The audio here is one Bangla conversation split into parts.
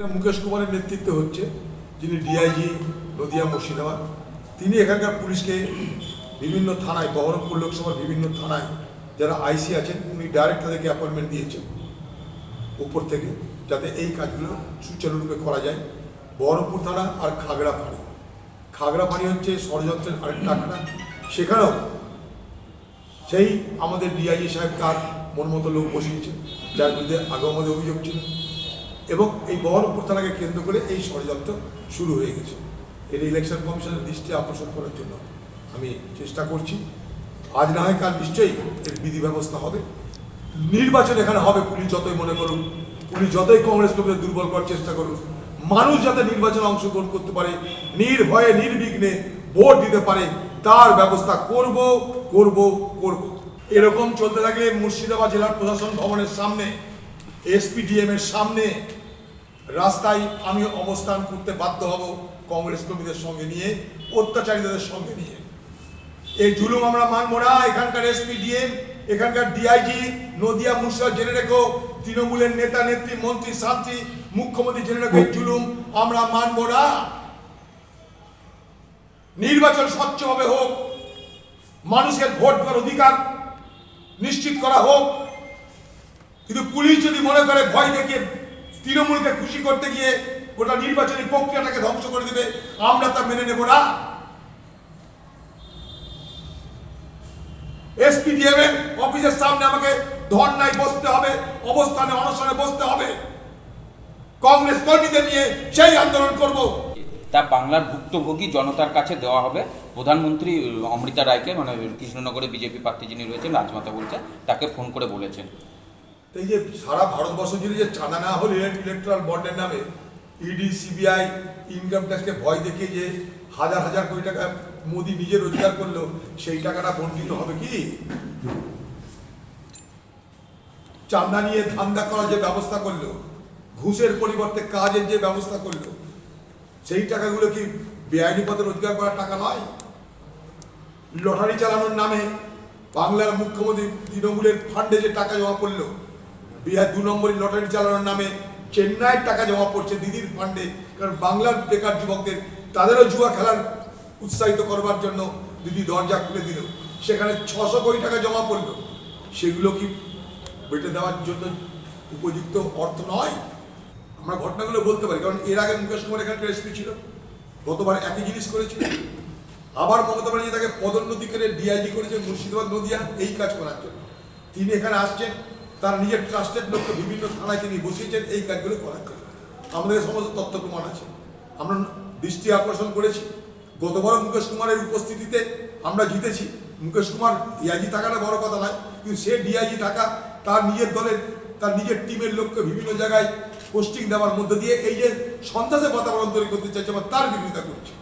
মুকেশ কুমারের নেতৃত্বে হচ্ছে, যিনি ডিআইজি নদিয়া মুর্শিদাবাদ, তিনি এখানকার পুলিশকে বিভিন্ন থানায়, বহরমপুর লোকসভার বিভিন্ন থানায় যারা আইসি আছেন, উনি ডাইরেক্ট তাদেরকে অ্যাপয়েন্টমেন্ট দিয়েছেন উপর থেকে, যাতে এই কাজগুলো সুচারুরূপে করা যায়। বহরমপুর থানা আর খাগড়া ফাঁড়ি খাগড়া ফাঁড়ি হচ্ছে ষড়যন্ত্রের আরেকটা আখড়া সেখানেও সেই আমাদের ডিআইজি সাহেব তার মন মতো লোক বসিয়েছে, যার বিরুদ্ধে আগেও আমাদের অভিযোগ ছিল। এবং এই বহরমপুর থানাকে কেন্দ্র করে এই ষড়যন্ত্র শুরু হয়ে গেছে। এর ইলেকশন কমিশনের দৃষ্টি আকর্ষণ করার জন্য আমি চেষ্টা করছি। আজ না হয় কাল নিশ্চয়ই এর বিধি ব্যবস্থা হবে। নির্বাচন এখানে হবে, পুলিশ যতই মনে করুন পুলিশ যতই কংগ্রেস লোকের দুর্বল করার চেষ্টা করুন মানুষ যাতে নির্বাচনে অংশগ্রহণ করতে পারে, নির্ভয়ে, নির্বিঘ্নে ভোট দিতে পারে, তার ব্যবস্থা করব করব করব। এরকম চলতে থাকলে মুর্শিদাবাদ জেলার প্রশাসন ভবনের সামনে এসপিডিএম এর সামনে রাস্তায় আমি অবস্থান করতে বাধ্য হব কংগ্রেস কর্মীদের সঙ্গে নিয়ে, অত্যাচারীদের সঙ্গে নিয়ে। এই জুলুম আমরা মানব না, এখানকার এসপিডিএম এখানকার ডিআইজি, নদিয়া মুর্শিদাবাদ জেনে রেখো, তৃণমূলের নেতা, নেত্রী, মন্ত্রী শান্তি মুখ্যমন্ত্রী জেনে রেখো, এই জুলুম আমরা মানব না। নির্বাচন স্বচ্ছভাবে হোক, মানুষের ভোট দেওয়ার অধিকার নিশ্চিত করা হোক, কিন্তু পুলিশ যদি মনে করে ভয় দেখিয়ে তৃণমূলকে খুশি করতে গিয়ে গোটা নির্বাচনী প্রক্রিয়াটাকে ধ্বংস করে দেবে, আমরা তা মেনে নেব না। এসপিডিএম এর অফিসের সামনে আমাকে ধর্নায় বসতে হবে, অবস্থানে অনশনে বসতে হবে। কংগ্রেস কর্মীদের নিয়ে সেই আন্দোলন করব। তা বাংলার ভুক্তভোগী জনতার কাছে দেওয়া হবে। প্রধানমন্ত্রী অমৃতা রায়কে মানে কৃষ্ণনগরে বিজেপি প্রার্থী যিনি রয়েছেন, রাজমাতা বলছে, তাকে ফোন করে বলেছেন। এই যে সারা ভারতবর্ষ জুড়ে যে চাঁদা না হলে ইলেকট্রাল বন্ডের নামে ইডি সিবিআই ইনকাম ট্যাক্সকে ভয় দেখিয়ে যে হাজার হাজার কোটি টাকা মোদি নিজে রোজগার করল, সেই টাকাটা বঞ্চিত হবে কি? চাঁদা নিয়ে ধান্দা করার যে ব্যবস্থা করল, ঘুষের পরিবর্তে কাজের যে ব্যবস্থা করল, সেই টাকাগুলো কি বেআইনি পথে রোজগার করার টাকা নয়? লটারি চালানোর নামে বাংলার মুখ্যমন্ত্রী তৃণমূলের ফান্ডে যে টাকা জমা পড়ল বিহার দু নম্বরই লটারি চালানোর নামে চেন্নাইয়ের টাকা জমা পড়ছে দিদির ফান্ডে কারণ বাংলার বেকার যুবকদের, তাদেরও জুয়া খেলার উৎসাহিত করবার জন্য দিদি দরজা খুলে দিল। সেখানে ছশো কোটি টাকা জমা পড়ল। সেগুলো কি বেটে দেওয়ার জন্য উপযুক্ত অর্থ নয়? আমরা ঘটনাগুলো বলতে পারি, কারণ এর আগে মুকেশ কুমার এখানকার এসপি ছিল, গতবার একই জিনিস করেছিল। আবার মমতা ব্যানার্জি তাকে পদোন্নতি করে ডিআইজি করেছে মুর্শিদাবাদ নদিয়া, এই কাজ করার জন্য। তিনি এখানে আসছেন তার নিজের ট্রাস্টেড লোককে বিভিন্ন থানায় তিনি বসিয়েছেন, এই কাজগুলো করার জন্য। আমাদের সমস্ত তথ্য প্রমাণ আছে। আমরা দৃষ্টি আকর্ষণ করেছি। গতবার মুকেশ কুমারের উপস্থিতিতে আমরা জিতেছি। মুকেশ কুমার ডিআইজি থাকাটা বড় কথা নয়, কিন্তু সে ডিআইজি থাকা, তার নিজের দলের, তার নিজের টিমের লোককে বিভিন্ন জায়গায় পোস্টিং দেওয়ার মধ্য দিয়ে এই যে সন্ত্রাসের বাতাবরণ তৈরি করতে চাইছে, আমার তার বিরোধিতা করছে।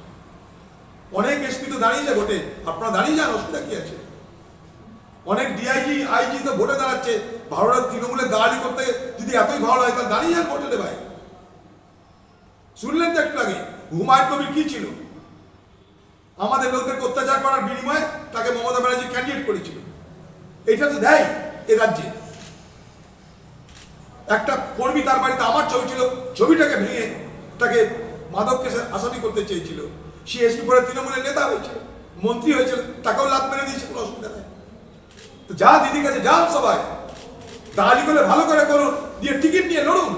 অনেক এসপি তো দাঁড়িয়ে যায় ভোটে। আপনারা দাঁড়িয়ে যান, অসুবিধা কি আছে? অনেক ডিআইজি আইজি তো ভোটে দাঁড়াচ্ছে। ভারতের তৃণমূলের দাঁড়ালি করতে যদি এতই ভালো হয়, তাহলে দাঁড়িয়ে যান ভোটে ভাই শুনলেন তো একটু আগে, হুমায়ুন কবির কি ছিল? আমাদের লোকদের অত্যাচার করার বিনিময়ে তাকে মমতা ব্যানার্জি ক্যান্ডিডেট করেছিল। এটা তো দেয় এ রাজ্যে। একটা কর্মী তার বাড়িতে আমার ছবি ছিল, ছবিটাকে ভেঙে তাকে সে আসামি করতে চেয়েছিল। সে এসপি পরে তৃণমূলের নেতা হয়েছিল, মন্ত্রী হয়েছিল, তাকেও লাভ মেরে দিয়েছে, কোনো অসুবিধা নেই। যা দিদির কাছে যান সবাই। দাঁড়ি করে ভালো করে করুন, দিয়ে টিকিট নিয়ে লড়ুন।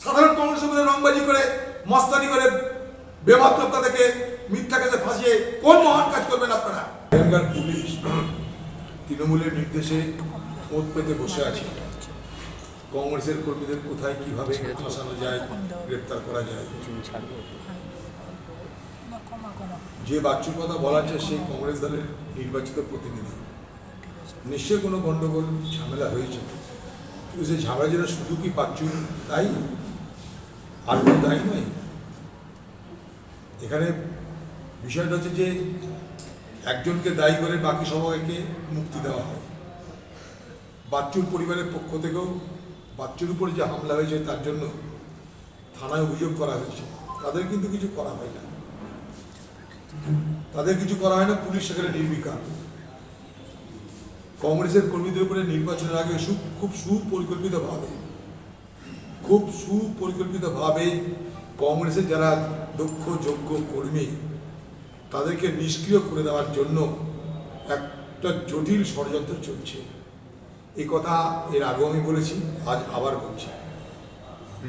সাধারণ কংগ্রেস মধ্যে রংবাজি করে, মস্তানি করে বেমাত্রক তাদেরকে মিথ্যা কাছে ফাঁসিয়ে কোন মহান কাজ করবেন আপনারা? এখানকার পুলিশ তৃণমূলের নির্দেশে ওত পেতে বসে আছে। কংগ্রেসের কর্মীদের কোথায়, কীভাবে ফাঁসানো যায়, গ্রেপ্তার করা যায়? যে বাচ্চুর কথা বলা হচ্ছে সেই কংগ্রেস দলের নির্বাচিত প্রতিনিধি। নিশ্চয়ই কোনো গন্ডগোল ঝামেলা হয়েছে। কিন্তু সেই ঝামেলা যেটা শুধু কি বাচ্চুর তাই? আর কোনো দায়ী নয়। এখানে বিষয়টা হচ্ছে যে একজনকে দায়ী করে বাকি সবাইকে মুক্তি দেওয়া হয়। বাচ্চুর পরিবারের পক্ষ থেকেও বাচ্চুর উপরে যে হামলা হয়েছে তার জন্য থানায় অভিযোগ করা হয়েছে। তাদের কিন্তু কিছু করা হয় না। তাদের কিছু করা হয় না, পুলিশ সেখানে নির্বিকার। কংগ্রেসের কর্মীদের উপরে নির্বাচনের আগে খুব সুপরিকল্পিতভাবে খুব সুপরিকল্পিতভাবে কংগ্রেসের যারা দক্ষ, যোগ্য কর্মী, তাদেরকে নিষ্ক্রিয় করে দেওয়ার জন্য একটা জটিল ষড়যন্ত্র চলছে। এই কথা এর আগেও আমি বলেছি, আজ আবার বলছি।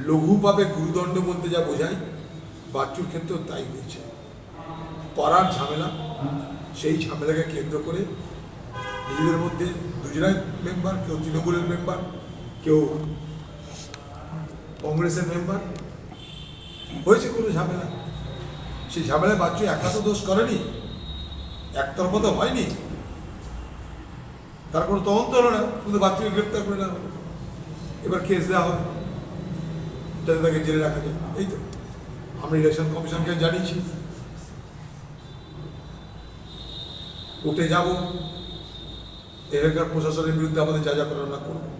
লঘু পাবে গুরুদণ্ড বলতে যা বোঝায়, বাচ্চুর ক্ষেত্রেও তাই হয়েছে পাড়ার ঝামেলা, সেই ঝামেলাকে কেন্দ্র করে নিজেদের মধ্যে দুজনাই মেম্বার কেউ তৃণমূলের মেম্বার কেউ কংগ্রেসের মেম্বার হয়েছে কোনো ঝামেলা? সেই ঝামেলায় বাচ্চু একা তো দোষ করেনি, একতরফা তো হয়নি। তার কোনো তদন্ত হলো না শুধু বাচ্চাকে গ্রেপ্তার করে নেওয়া এবার কেস দেওয়া হবে, যাতে তাকে জেলে রাখা যায়। এই তো, আমরা ইলেকশন কমিশনকে জানিয়েছি। কোর্টে যাব। এখানকার প্রশাসনের বিরুদ্ধে আমাদের যা যা করার আমরা করব।